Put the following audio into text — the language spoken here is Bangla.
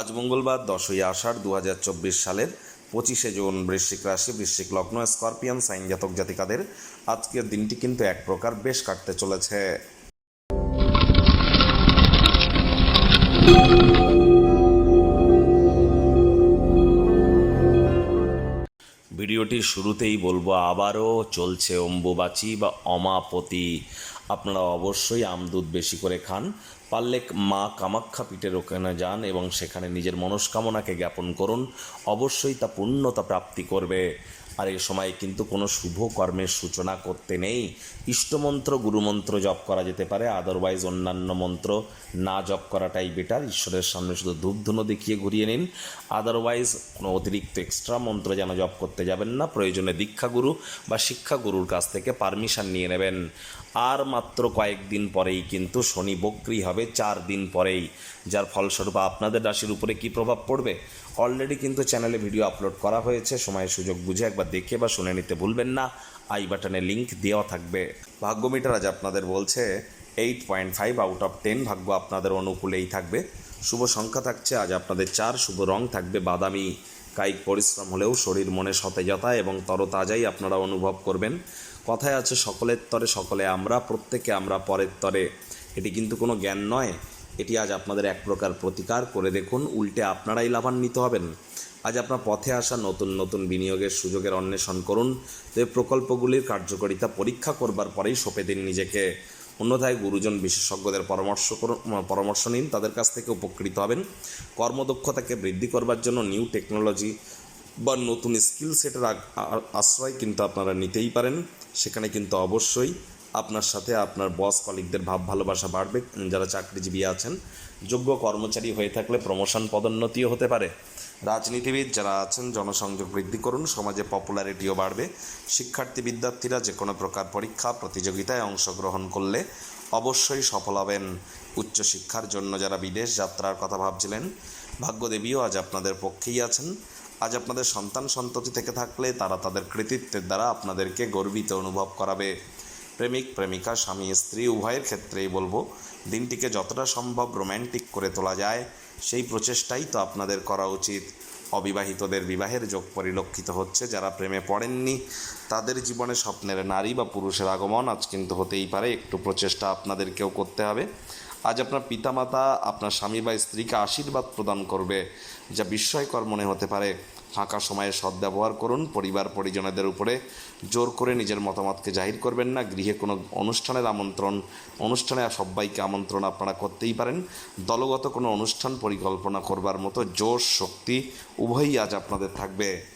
আজ মঙ্গলবার দশই আষাঢ় দু হাজার চব্বিশ সালের পঁচিশে জুন বৃশ্চিক রাশি, বৃশ্চিক লগ্ন, স্করপিয়ান, সাইন জাতক জাতিকাদের আজকের দিনটি কিন্তু এক প্রকার বেশ কাটতে চলেছে। ভিডিওটি শুরুতেই বলব, আবারও চলছে অম্বুবাচি বা অমাপতি। আপনারা অবশ্যই আমদুধ বেশি করে খান। পারলে মা কামাখ্যা পীঠের ওখানে যান এবং সেখানে নিজের মনস্কামনাকে জ্ঞাপন করুন। অবশ্যই তা পূর্ণতা প্রাপ্তি করবে। আর এই সময় কিন্তু কোনো শুভ কর্মের সূচনা করতে নেই। ইষ্টমন্ত্র, গুরুমন্ত্র জপ করা যেতে পারে। আদারওয়াইজ অন্যান্য মন্ত্র না জপ করাটাই বেটার ঈশ্বরের সামনে শুধু ধূপধুনো দেখিয়ে ঘুরিয়ে নিন। আদারওয়াইজ কোনো অতিরিক্ত এক্সট্রা মন্ত্র যেন জপ করতে যাবেন না। প্রয়োজনে দীক্ষাগুরু বা শিক্ষাগুরুর কাছ থেকে পারমিশন নিয়ে নেবেন। আর মাত্র কয়েকদিন পরেই কিন্তু শনি বক্রি হবে, চার দিন পরেই। যার ফলস্বরূপ আপনাদের রাশির উপরে কি প্রভাব পড়বে? অলরেডি কিন্তু চ্যানেলে ভিডিও আপলোড করা হয়েছে। সময় সুযোগ বুঝে একবার দেখে বা শুনে নিতে ভুলবেন না। আই বাটনে লিংক দেওয়া থাকবে। ভাগ্য মিটার আজ আপনাদের বলছে eight point five out of ten ভাগ্য আপনাদের অনুকূলেই থাকবে। শুভ সংখ্যা থাকছে, আজ আপনাদের চার। শুভ রং থাকবে বাদামি। কায়িক পরিশ্রম হলেও শরীর মনে সতেজতা এবং তরতাজাই আপনারা অনুভব করবেন। কথায় আছে, সকলের তরে সকলে আমরা, প্রত্যেকে আমরা পরের তরে। এটি কিন্তু কোনো জ্ঞান নয়। এটি আজ আপনাদের এক প্রকার প্রতিকার। করে দেখুন, উল্টে আপনারাই লাভান্বিত হবেন। আজ আপনার পথে আসা নতুন নতুন বিনিয়োগের সুযোগের অন্বেষণ করুন। তবে প্রকল্পগুলির কার্যকারিতা পরীক্ষা করবার পরেই সঁপে দিন নিজেকে। অন্যথায় গুরুজন বিশেষজ্ঞদের পরামর্শ পরামর্শ নিন, তাদের কাছ থেকে উপকৃত হবেন। কর্মদক্ষতাকে বৃদ্ধি করবার জন্য নিউ টেকনোলজি বা নতুন স্কিল সেটের আশ্রয় কিন্তু আপনারা নিতেই পারেন। সেখানে কিন্তু অবশ্যই আপনার সাথে আপনার বস কলিগদের ভাব ভালোবাসা বাড়বে, যারা চাকরিজীবী আছেন। যোগ্য কর্মচারী হয়ে থাকলে প্রমোশন পদোন্নতিও হতে পারে। রাজনীতিবিদ যারা আছেন, জনসংযোগ বৃদ্ধি করুন, সমাজে পপুলারিটিও বাড়বে। শিক্ষার্থী, বিদ্যার্থীরা যে কোনো প্রকার পরীক্ষা, প্রতিযোগিতায় অংশগ্রহণ করলে অবশ্যই সফল হবেন। উচ্চশিক্ষার জন্য যারা বিদেশ যাত্রার কথা ভাবছিলেন, ভাগ্যদেবীও আজ আপনাদের পক্ষেই আছেন। আজ আপনাদের সন্তান সন্ততি থেকে থাকলে তারা তাদের কৃতিত্বের দ্বারা আপনাদেরকে গর্বিত অনুভব করাবে। প্রেমিক, প্রেমিকা, স্বামী, স্ত্রী, উভয়ের ক্ষেত্রেই বলব, দিনটিকে যতটা সম্ভব রোম্যান্টিক করে তোলা যায়, সেই প্রচেষ্টাই তো আপনাদের করা উচিত। অবিবাহিতদের বিবাহের যোগ পরিলক্ষিত হচ্ছে, যারা প্রেমে পড়েননি, তাদের জীবনে স্বপ্নের নারী বা পুরুষের আগমন আজ কিন্তু হতেই পারে, একটু প্রচেষ্টা আপনাদেরকেও করতে হবে। আজ আপনার পিতামাতা, আপনার স্বামী বা স্ত্রীকে আশীর্বাদ প্রদান করবে, যা বিস্ময়কর মনে হতে পারে। ফাঁকা সময়ে সদ্ব্যবহার করুন, পরিবার পরিজনদের উপরে জোর করে নিজের মতামতকে জাহির করবেন না। গৃহে কোনো অনুষ্ঠানের আমন্ত্রণ, অনুষ্ঠানে সবাইকে আমন্ত্রণ আপনারা করতেই পারেন। দলগত কোনো অনুষ্ঠান পরিকল্পনা করবার মতো জোশ শক্তি উভয়ই আজ আপনাদের থাকবে।